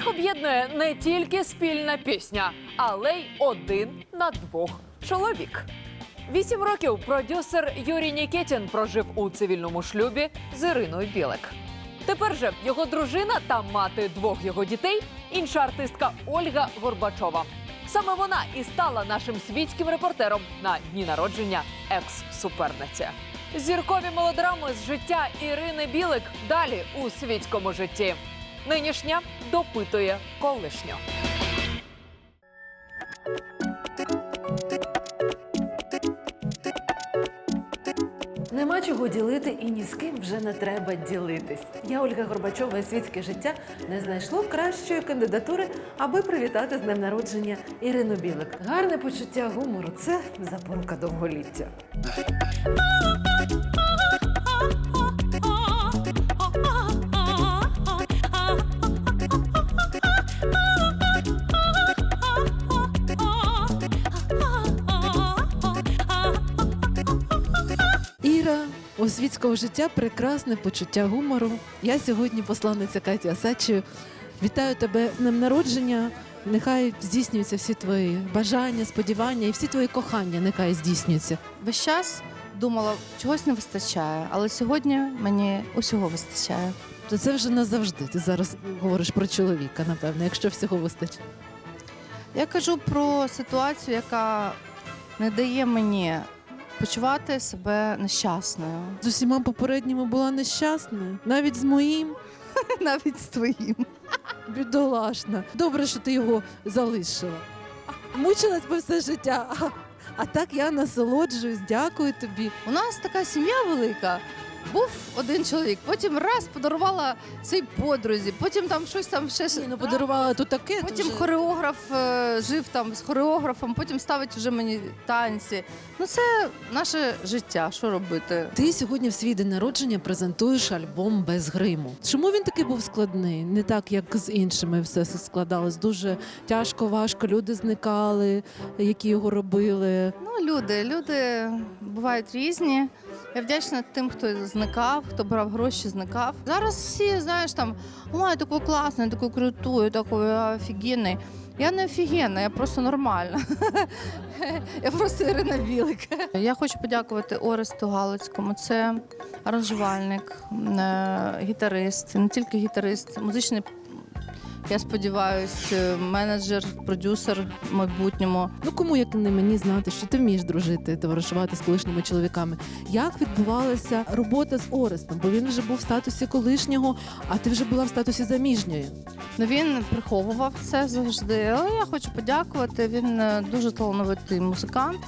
Їх об'єднує не тільки спільна пісня, але й один на двох чоловік. Вісім років продюсер Юрій Нікітін прожив у цивільному шлюбі з Іриною Білик. Тепер же його дружина та мати двох його дітей інша артистка Ольга Горбачова. Саме вона і стала нашим світським репортером на дні народження екс-суперниці. Зіркові мелодрами з життя Ірини Білик далі у світському житті. Нинішня допитує колишню. Нема чого ділити і ні з ким вже не треба ділитись. Я Ольга Горбачова і світське життя не знайшло кращої кандидатури, аби привітати з днем народження Ірину Білик. Гарне почуття гумору це запорука довголіття. Світського життя прекрасне почуття гумору. Я сьогодні посланниця Каті Асачі. Вітаю тебе з днем народження. Нехай здійснюються всі твої бажання, сподівання і всі твої кохання. Нехай здійснюються. Весь час думала, чогось не вистачає, але сьогодні мені усього вистачає. То це вже назавжди. Ти зараз говориш про чоловіка, напевно, якщо всього вистачить. Я кажу про ситуацію, яка не дає мені почувати себе нещасною, З усіма попередніми була нещасною, навіть з моїм навіть з твоїм. бідолашна. Добре, що ти його залишила. Мучилась би все життя. А, а так я насолоджуюсь. Дякую тобі. У нас така сім'я велика. Був один чоловік, потім раз подарувала своїй подрузі, потім там щось там ще Ні, ну подарувала тут таке. Потім дуже. хореограф е, жив там з хореографом, потім ставить вже мені танці. Ну це наше життя. Що робити? Ти сьогодні в свій день народження презентуєш альбом без гриму. Чому він такий був складний? Не так, як з іншими все складалось. Дуже тяжко, важко. Люди зникали, які його робили. Ну, люди, люди бувають різні. Я вдячна тим, хто зникав, хто брав гроші, зникав. Зараз всі, знаєш, там ой, такий класний, такий крутий, такий офігенний. Я не офігенна, я просто нормальна. Я просто Ірина Білик. Я хочу подякувати Оресту Галицькому. Це аранжувальник, е, гітарист, не тільки гітарист, музичний. Я сподіваюся, менеджер, продюсер в майбутньому. Ну кому як не мені знати, що ти вмієш дружити, товаришувати з колишніми чоловіками? Як відбувалася робота з Орестом? Бо він вже був в статусі колишнього, а ти вже була в статусі заміжньої. Ну він приховував це завжди. Але я хочу подякувати. Він е, дуже талановитий музикант.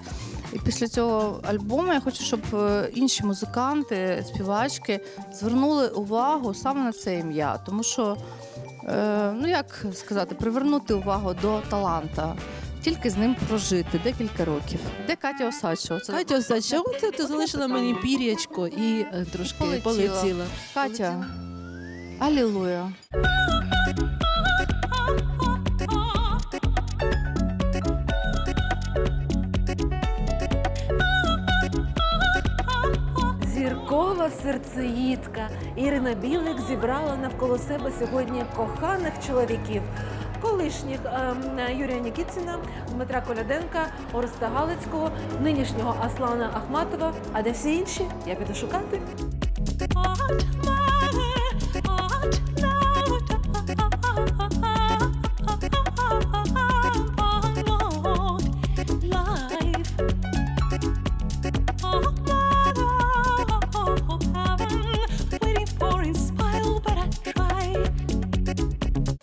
І після цього альбому я хочу, щоб е, інші музиканти, співачки звернули увагу саме на це ім'я, тому що, е, ну як сказати, привернути увагу до таланта. Тільки з ним прожити декілька років. Де Катя Осадчова? Це Катя, Осадча, оце ти залишила мені пір'ячко і е, трошки Полетіла. полетіла. Катя. Алілуя. Зіркова серцеїдка Ірина Білик зібрала навколо себе сьогодні коханих чоловіків. Колишніх ем, Юрія Нікітіна, Дмитра Коляденка, Ореста Галицького, нинішнього Аслана Ахматова. А де всі інші? Я піду шукати.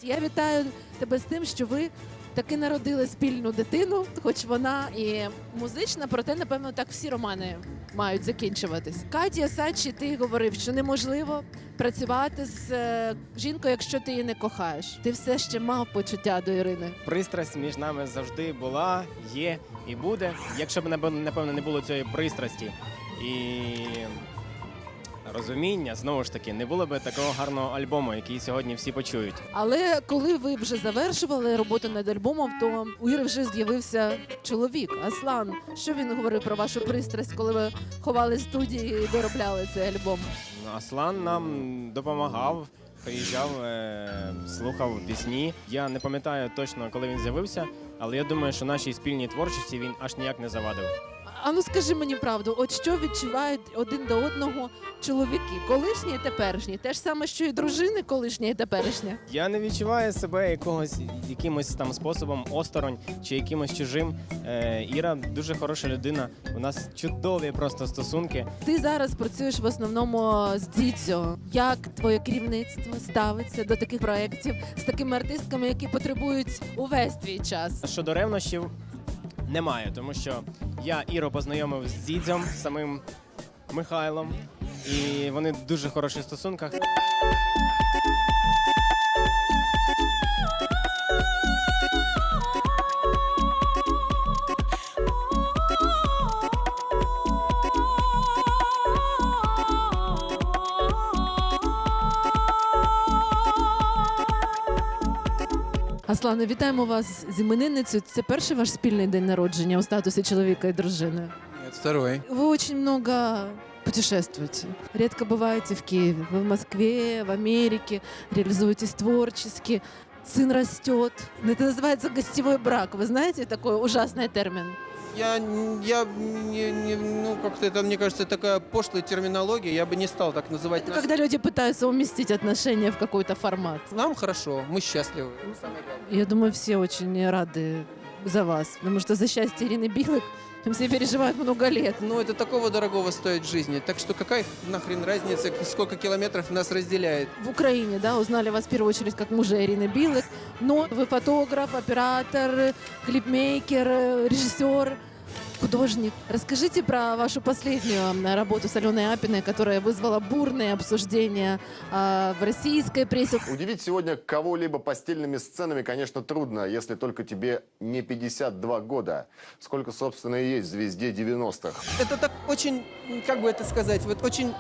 Я вітаю тебе з тим, що ви таки народили спільну дитину, хоч вона і музична, проте, напевно, так всі романи мають закінчуватись. Катя Сачі, ти говорив, що неможливо працювати з е, жінкою, якщо ти її не кохаєш. Ти все ще мав почуття до Ірини. Пристрасть між нами завжди була, є і буде. Якщо б напевно, не було цієї пристрасті і розуміння, знову ж таки, не було б такого гарного альбому, який сьогодні всі почують. Але коли ви вже завершували роботу над альбомом, то у Іри вже з'явився чоловік Аслан. Що він говорив про вашу пристрасть, коли ви ховали студії і доробляли цей альбом? Аслан нам допомагав Приїжджав, е, слухав пісні. Я не пам'ятаю точно, коли він з'явився, але я думаю, що нашій спільній творчості він аж ніяк не завадив. А ну скажи мені правду, от що відчувають один до одного чоловіки, колишні і теперішні? Те ж саме, що і дружини, колишня і теперішня. Я не відчуваю себе якогось якимось там способом осторонь чи якимось чужим. Е, Іра дуже хороша людина. У нас чудові просто стосунки. Ти зараз працюєш в основному з дідзьо. Як твоє керівництво ставиться до таких проєктів з такими артистками, які потребують увесь твій час? Щодо ревнощів немає, тому що я Іро познайомив з дідзем, самим Михайлом, і вони в дуже хороших стосунках. Аслане, вітаємо вас з іменинницею. Це перший ваш спільний день народження у статусі чоловіка і дружини. Нет, второй. Вы очень много путешествуете. Редко бываете в Киеве. Вы в Москве, в Америке, реализуетесь творчески. Сын растет. Это называется гостевой брак. Вы знаете такой ужасный термин? Я, н- я не, не- ну, как-то это, мне кажется, такая пошлая терминология, я бы не стал так называть. Это наш- когда люди пытаются уместить отношения в какой-то формат. Нам хорошо, мы счастливы. Ну, самое главное. Я думаю, все очень рады за вас, потому что за счастье Ирины Билык все переживают много лет. Ну, это такого дорогого стоит жизни. Так что какая нахрен разница, сколько километров нас разделяет? В Украине, да, узнали вас в первую очередь как мужа Ирины Билык, но вы фотограф, оператор, клипмейкер, режиссер, Художник. Расскажите про вашу последнюю работу с Аленой Апиной, которая вызвала бурные обсуждения а, в российской прессе. Удивить сегодня кого-либо постельными сценами, конечно, трудно, если только тебе не 52 года. Сколько, собственно, и есть в звезде 90-х. Это так очень, как бы это сказать, вот очень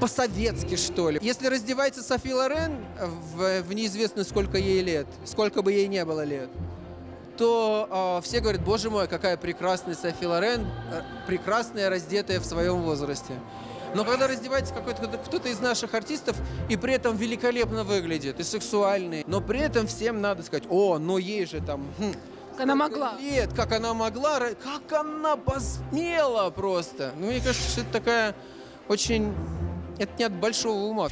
по-советски, что ли. Если раздевается Софи Лорен в, в неизвестно сколько ей лет, сколько бы ей не было лет, то а, все говорят, боже мой, какая прекрасная Софи Лорен, э, прекрасная, раздетая в своем возрасте. Но когда раздевается какой-то кто-то из наших артистов и при этом великолепно выглядит и сексуальный, но при этом всем надо сказать, о, но ей же там хм, Как она могла. Лет, как она могла, как она посмела просто. Ну, мне кажется, что это такая очень... Это не от большого ума.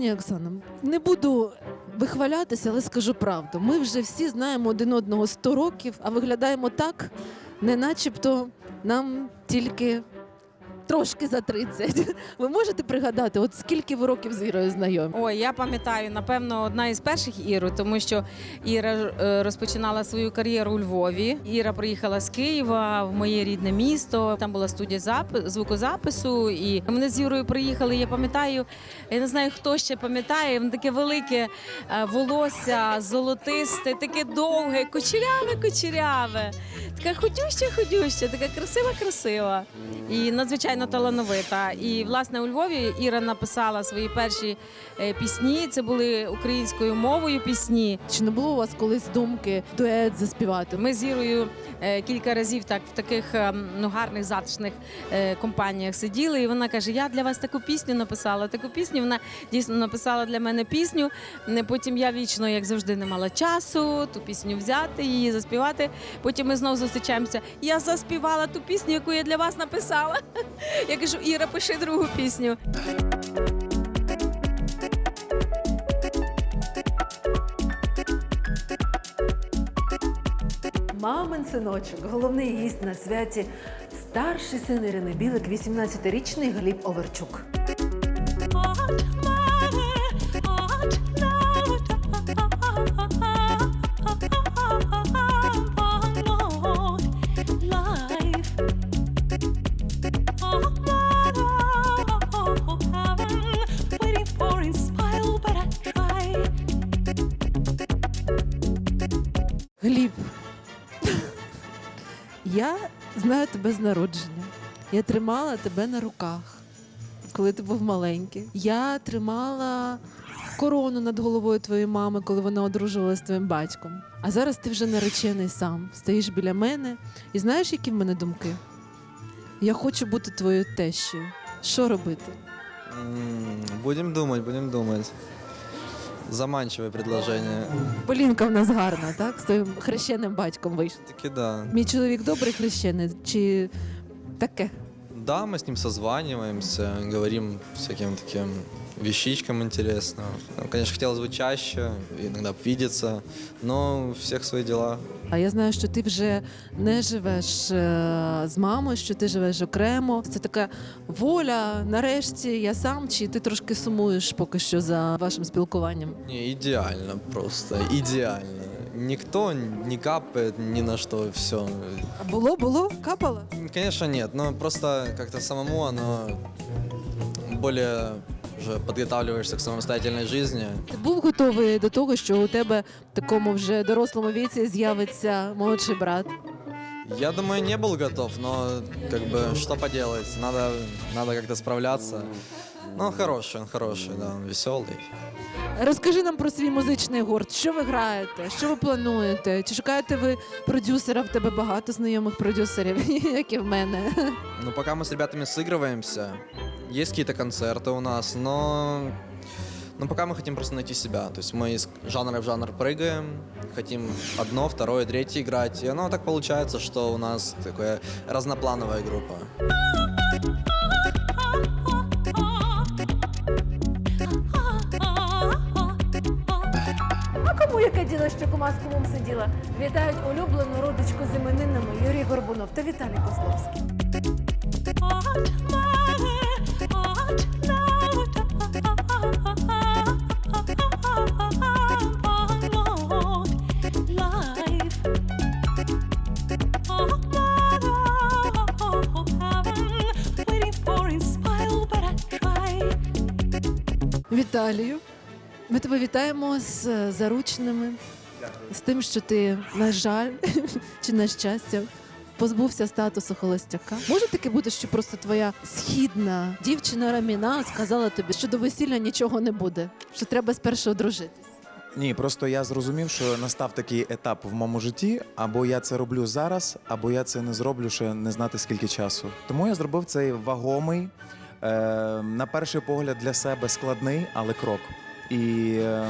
Пані Оксана, не буду вихвалятися, але скажу правду. Ми вже всі знаємо один одного 100 років, а виглядаємо так, не начебто нам тільки трошки за 30. Ви можете пригадати, от скільки ви років з Ірою знайомі? Ой, я пам'ятаю, напевно, одна із перших Іру, тому що Іра е, розпочинала свою кар'єру у Львові. Іра приїхала з Києва в моє рідне місто. Там була студія зап- звукозапису. І вони з Ірою приїхали. Я пам'ятаю, я не знаю, хто ще пам'ятає. воно таке велике е, волосся, золотисте, таке довге, кучеряве, кучеряве. Така ходюща, ходюща, така красива, красива і надзвичайно талановита. І власне у Львові Іра написала свої перші е, пісні. Це були українською мовою пісні. Чи не було у вас колись думки дует заспівати? Ми з Ірою е, кілька разів так в таких е, ну, гарних затишних е, компаніях сиділи. І вона каже: Я для вас таку пісню написала. Таку пісню вона дійсно написала для мене пісню. Потім я вічно, як завжди, не мала часу ту пісню взяти, її заспівати. Потім ми знову зустрічаємося. Я заспівала ту пісню, яку я для вас написала. Я кажу, Іра, пиши другу пісню. Мамин синочок, головний гість на святі, старший син Ірини Білик, 18-річний Гліб Оверчук. Знаю тебе з народження. Я тримала тебе на руках. коли ти був маленький. Я тримала корону над головою твоєї мами, коли вона одружувалася з твоїм батьком. А зараз ти вже наречений сам. Стоїш біля мене. І знаєш, які в мене думки? Я хочу бути твоєю тещею. Що робити? М, Будем думать, будем думать. Заманчивое предложение. Полінка в нас гарна, так? З твоїм хрещеним батьком вийшла. Таки да. Мій чоловік добрий хрещений чи таке? Да, мы с ним созваниваемся, говорим всяким таким вещичкам интересным. Ну, конечно, хотелось бы чаще, иногда видеться, но у всех свои дела. А я знаю, що ти вже не живеш е, з мамою, що ти живеш окремо. Це така воля. Нарешті я сам, чи ти трошки сумуєш поки що за вашим спілкуванням? Не, идеально просто, идеально. Никто не капает ни на что, все. А було, було, капало? Конечно, нет, но просто как-то самому оно более уже подготавливаешься к самостоятельной жизни. Ти був готовий до того, що у тебе в такому вже дорослому віці з'явиться молодший брат? Я думаю, не был готов, но как бы что поделать, надо, надо как-то справляться. Ну, он хороший, он хороший, да, он веселый. Розкажи нам про свій музичний гурт. Що ви граєте? Що ви плануєте? Чи шукаєте ви продюсера? В тебе багато знайомих продюсерів, як і в мене. Ну, пока мы с ребятами сыгрываемся, есть какие-то концерты у нас, но, но пока мы хотим просто найти себя. То есть мы из жанра в жанр прыгаем, хотим одно, второе, третье играть. И оно так получается, что у нас такая разноплановая группа. З? Вітають улюблену родичку з іменинами Юрій Горбунов та Віталій Козловський. Віталію, ми тебе вітаємо з заручними, з тим, що ти, на жаль, чи на щастя, позбувся статусу холостяка. Може таке бути, що просто твоя східна дівчина Раміна сказала тобі, що до весілля нічого не буде, що треба спершу одружитись. Ні, просто я зрозумів, що настав такий етап в моєму житті, або я це роблю зараз, або я це не зроблю ще не знати скільки часу. Тому я зробив цей вагомий, е, на перший погляд для себе складний, але крок. І е,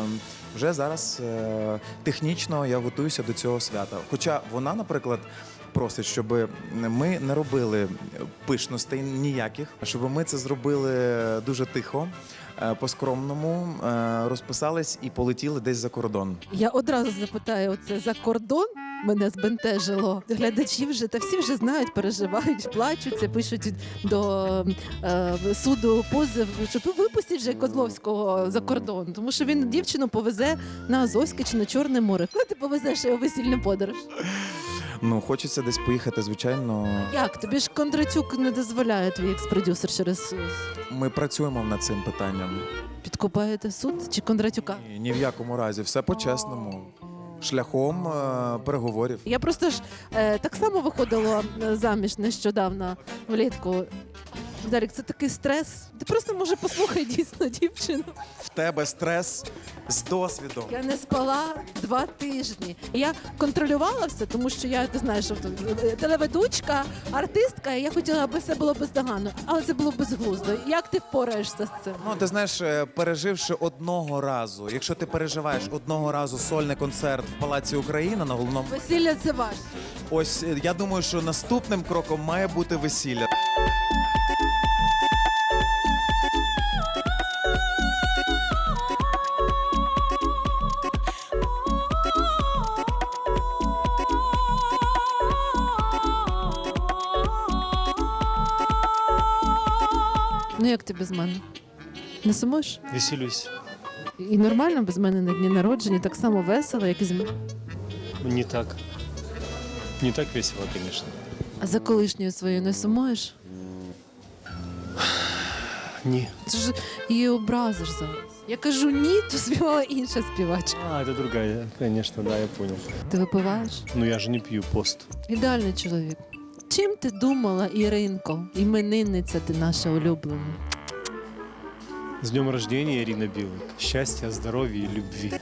вже зараз е, технічно я готуюся до цього свята. Хоча вона, наприклад, просить, щоб ми не робили пишностей ніяких, щоб ми це зробили дуже тихо, е, по-скромному, е, розписались і полетіли десь за кордон. Я одразу запитаю, оце за кордон мене збентежило. Глядачі вже та всі вже знають, переживають, плачуться, пишуть до е, суду позов, щоб випустіть вже Козловського за кордон, тому що він дівчину повезе на Азовське чи на Чорне море. Коли ти повезеш його весільну подорож? Ну, хочеться десь поїхати, звичайно. Як тобі ж Кондратюк не дозволяє твій екс-продюсер через? Ми працюємо над цим питанням. Підкупаєте суд чи Кондратюка? Ні, ні в якому разі, все по-чесному. Шляхом е, переговорів. Я просто ж е, так само виходила е, заміж нещодавно влітку. Віталік, це такий стрес. Ти просто може послухай дійсно дівчину. В тебе стрес з досвідом. Я не спала два тижні. Я контролювала все, тому що я ти знаєш, що тут, е, телеведучка, артистка, і я хотіла, аби все було бездоганно, але це було безглуздо. Як ти впораєшся з цим? Ну, ти знаєш, е, переживши одного разу, якщо ти переживаєш одного разу сольний концерт в Палаці Україна на головному, Весілля це ваше. ось е, я думаю, що наступним кроком має бути весілля. Ну як ти без мене? Не сумуєш? Веселюсь. І нормально без мене на дні народження, так само весело, як і з мене. Не так. Не так весело, конечно. А за колишньою своєю не сумуєш? Не. Це ж її образиш зараз. Я кажу ні, то співала інша співачка. А, это другая. Конечно, да, я понял. Ти випиваєш? Ну я же не пью пост. Ідеальний чоловік. Чим ти думала, Іринко, іменинниця ти наша улюблена? З днем рождения, Ірина Билык. Щастя, здоров'я і любві.